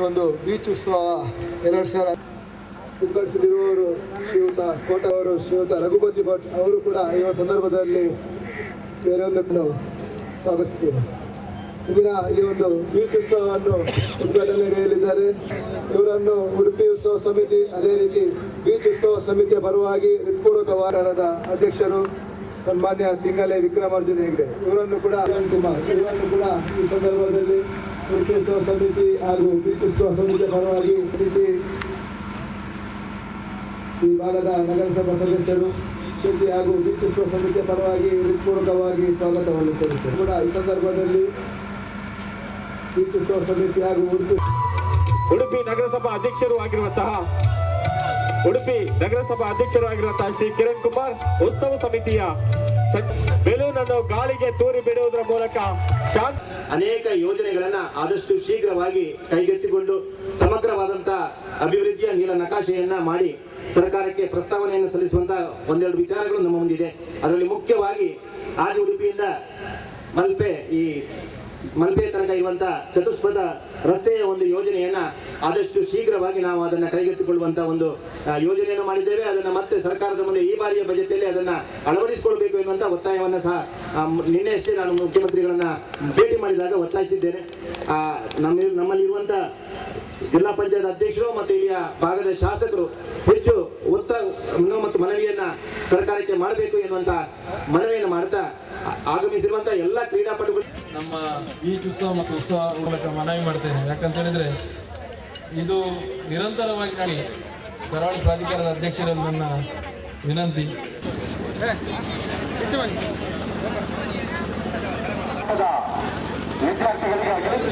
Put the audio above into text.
ಒಂದು ಬೀಚ್ ಉತ್ಸವ ಎರಡು ಸಾವಿರ ಉದ್ಘಾಟಿಸುತ್ತಿರುವವರು ಶ್ರೀಯುತ ಕೋಟ ಅವರು ಶ್ರೀಯುತ ರಘುಪತಿ ಭಟ್ ಅವರು ಕೂಡ ಈ ಸಂದರ್ಭದಲ್ಲಿ ಬೇರೆ ನಾವು ಸ್ವಾಗತಿಸ್ತೀವಿ ಇಂದಿನ ಈ ಒಂದು ಬೀಚ್ ಉತ್ಸವವನ್ನು ಉದ್ಘಾಟನೆಗೈಯಲಿದ್ದಾರೆ ಇವರನ್ನು ಉಡುಪಿ ಉತ್ಸವ ಸಮಿತಿ, ಅದೇ ರೀತಿ ಬೀಚ್ ಉತ್ಸವ ಸಮಿತಿಯ ಪರವಾಗಿ ಹೃತ್ಪೂರ್ವಕ ವಾರದ ಅಧ್ಯಕ್ಷರು, ಸನ್ಮಾನ್ಯ ತಿಂಗಲೆ ವಿಕ್ರಮಾರ್ಜುನ ಹೆಗ್ಡೆ, ಇವರನ್ನು ಕೂಡ ಕುಮಾರ್ ಇವರನ್ನು ಕೂಡ ಈ ಸಂದರ್ಭದಲ್ಲಿ ಉಡುಪಿ ಸಮಿತಿ ಹಾಗೂ ಉತ್ಸವ ಸಮಿತಿಯ ಪರವಾಗಿ ಅತಿಥಿ ಈ ಭಾಗದ ನಗರಸಭಾ ಸದಸ್ಯರು ಶಕ್ತಿ ಹಾಗೂ ಉತ್ಸವ ಸಮಿತಿಯ ಪರವಾಗಿ ಹೃತ್ಪೂರ್ವಕವಾಗಿ ಸ್ವಾಗತವನ್ನು ಕೋರುತ್ತೇವೆ ಕೂಡ ಈ ಸಂದರ್ಭದಲ್ಲಿ ಉತ್ಸವ ಸಮಿತಿ ಹಾಗೂ ಉಡುಪಿ ಉಡುಪಿ ನಗರಸಭಾ ಅಧ್ಯಕ್ಷರು ಆಗಿರುವಂತಹ ಉಡುಪಿ ನಗರಸಭಾ ಅಧ್ಯಕ್ಷರಾಗಿರುವಂತಹ ಶ್ರೀ ಕಿರಣ್ ಕುಮಾರ್ ಉತ್ಸವ ಸಮಿತಿಯ ಬೆಲೂನ್ ಗಾಳಿಗೆ ತೂರಿ ಬಿಡುವುದರ ಮೂಲಕ ಅನೇಕ ಯೋಜನೆಗಳನ್ನ ಆದಷ್ಟು ಶೀಘ್ರವಾಗಿ ಕೈಗೆತ್ತಿಕೊಂಡು ಸಮಗ್ರವಾದಂತ ಅಭಿವೃದ್ಧಿಯ ನೀಲ ನಕಾಶೆಯನ್ನ ಮಾಡಿ ಸರ್ಕಾರಕ್ಕೆ ಪ್ರಸ್ತಾವನೆಯನ್ನು ಸಲ್ಲಿಸುವಂತ ಒಂದೆರಡು ವಿಚಾರಗಳು ನಮ್ಮ ಮುಂದಿದೆ. ಅದರಲ್ಲಿ ಮುಖ್ಯವಾಗಿ ಆದಿ ಉಡುಪಿಯಿಂದ ಮಲ್ಪೆ ಈ ಮಲ್ಪೆ ತನಕ ಇರುವಂತಹ ಚತುಷ್ಪಥ ರಸ್ತೆಯ ಒಂದು ಯೋಜನೆಯನ್ನ ಆದಷ್ಟು ಶೀಘ್ರವಾಗಿ ನಾವು ಅದನ್ನ ಕೈಗೆತ್ತಿಕೊಳ್ಳುವಂತಹ ಒಂದು ಯೋಜನೆಯನ್ನು ಮಾಡಿದ್ದೇವೆ. ಅದನ್ನ ಮತ್ತೆ ಸರ್ಕಾರದ ಮುಂದೆ ಈ ಬಾರಿಯ ಬಜೆಟ್ ಅಲ್ಲಿ ಅದನ್ನ ಅಳವಡಿಸಿಕೊಳ್ಬೇಕು ಎನ್ನುವಂಥ ಒತ್ತಾಯವನ್ನ ಸಹ ನಿನ್ನೆಯಷ್ಟೇ ನಾನು ಮುಖ್ಯಮಂತ್ರಿಗಳನ್ನ ಭೇಟಿ ಮಾಡಿದಾಗ ಒತ್ತಾಯಿಸಿದ್ದೇನೆ. ನಮ್ಮ, ನಮ್ಮಲ್ಲಿರುವಂತ ಜಿಲ್ಲಾ ಪಂಚಾಯತ್ ಅಧ್ಯಕ್ಷರು ಮತ್ತು ಇಲ್ಲಿಯ ಭಾಗದ ಶಾಸಕರು ಹೆಚ್ಚು ಒತ್ತ ಮತ್ತು ಮನವಿಯನ್ನ ಸರ್ಕಾರಕ್ಕೆ ಮಾಡಬೇಕು ಎನ್ನುವಂತ ಮನವಿಯನ್ನು ಮಾಡ್ತಾ ಆಗಮಿಸಿರುವಂತಹ ಆಗಮಿಸಿರುವಂತ ಎಲ್ಲ ಕ್ರೀಡಾಪಟುಗಳು ನಮ್ಮ ಈ ಉತ್ಸವ ಮತ್ತು ಉತ್ಸವ ಮೂಲಕ ಮನವಿ ಮಾಡ್ತೇನೆ. ಯಾಕಂತ ಹೇಳಿದ್ರೆ ಇದು ನಿರಂತರವಾಗಿ ಮಾಡಿ ಕರಾವಳಿ ಪ್ರಾಧಿಕಾರದ ಅಧ್ಯಕ್ಷರಲ್ಲಿ ನನ್ನ ವಿನಂತಿ. ವಿದ್ಯಾರ್ಥಿಗಳಿಗಾಗಿ